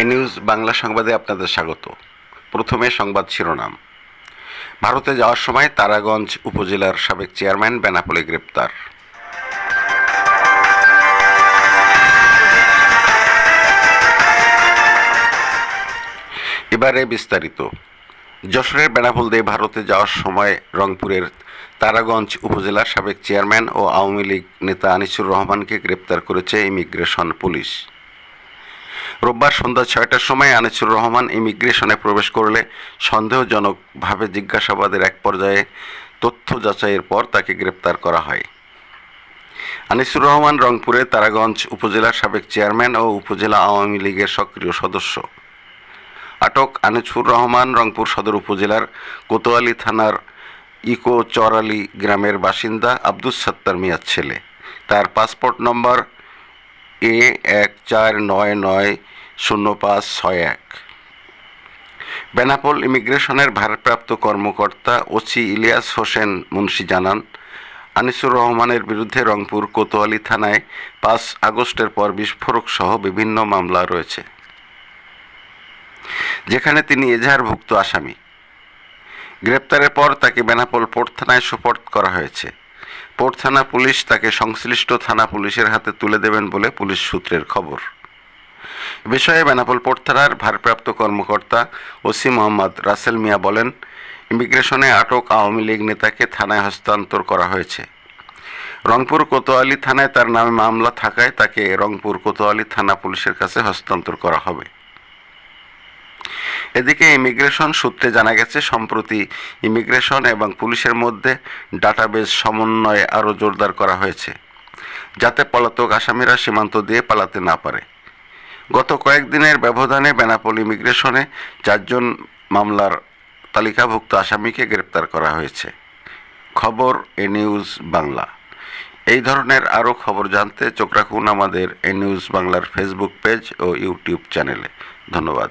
এ news Bangla সংবাদে আপনাদের স্বাগত। প্রথমে সংবাদ শিরোনাম। ভারতে যাওয়ার সময় তারাগঞ্জ উপজেলার সাবেক চেয়ারম্যান বেনাপোলে গ্রেপ্তার। এবারে বিস্তারিত। যশোরের বেনাপোল দিয়ে ভারতে যাওয়ার সময় রংপুরের তারাগঞ্জ উপজেলার সাবেক চেয়ারম্যান ও আওয়ামী লীগ নেতা আনিসুর রহমানকে গ্রেপ্তার করেছে ইমিগ্রেশন পুলিশ। রোববার সন্ধ্যা ছয়টার সময় আনিসুর রহমান ইমিগ্রেশনে প্রবেশ করলে সন্দেহজনকভাবে জিজ্ঞাসাবাদের এক পর্যায়ে তথ্য যাচাইয়ের পর তাকে গ্রেপ্তার করা হয়। আনিসুর রহমান রংপুরে তারাগঞ্জ উপজেলার সাবেক চেয়ারম্যান ও উপজেলা আওয়ামী লীগের সক্রিয় সদস্য। আটক আনিসুর রহমান রংপুর সদর উপজেলার কোতোয়ালি থানার ইকো চরালি গ্রামের বাসিন্দা আব্দুস সাত্তার মিয়ার ছেলে। তার পাসপোর্ট নম্বর এ এক চার নয় নয় শূন্য পাঁচ ছয় এক। বেনাপোল ইমিগ্রেশনের ভারপ্রাপ্ত কর্মকর্তা ওসি ইলিয়াস হোসেন মুন্সি জানান, আনিসুর রহমানের বিরুদ্ধে রংপুর কোতোয়ালি থানায় পাঁচ আগস্টের পর বিস্ফোরক সহ বিভিন্ন মামলা রয়েছে, যেখানে তিনি এজাহারভুক্ত আসামি। গ্রেপ্তারের পর তাকে বেনাপোল পোর্ট থানায় সোপর্দ করা হয়েছে। পোর্ট থানা পুলিশ তাকে সংশ্লিষ্ট থানা পুলিশের হাতে তুলে দেবেন বলে পুলিশ সূত্রের খবর। বিষয়ে বেনাপোল পোর্ট থানার ভারপ্রাপ্ত কর্মকর্তা ওসি মোহাম্মদ রাসেল মিয়া বলেন, ইমিগ্রেশনে আটক আওয়ামী লীগ নেতাকে থানায় হস্তান্তর করা হয়েছে। রংপুর কোতোয়ালি থানায় তার নামে মামলা থাকায় তাকে রংপুর কোতোয়ালি থানা পুলিশের কাছে হস্তান্তর করা হবে। এদিকে ইমিগ্রেশন সূত্রে জানা গেছে, সম্প্রতি ইমিগ্রেশন এবং পুলিশের মধ্যে ডাটাবেজ সমন্বয় আরও জোরদার করা হয়েছে, যাতে পলাতক আসামিরা সীমান্ত দিয়ে পালাতে না পারে। গত কয়েকদিনের ব্যবধানে বেনাপোল ইমিগ্রেশনে চারজন মামলার তালিকাভুক্ত আসামিকে গ্রেপ্তার করা হয়েছে। খবর এ নিউজ বাংলা। এই ধরনের আরও খবর জানতে চোখ রাখুন আমাদের এ নিউজ বাংলার ফেসবুক পেজ ও ইউটিউব চ্যানেলে। ধন্যবাদ।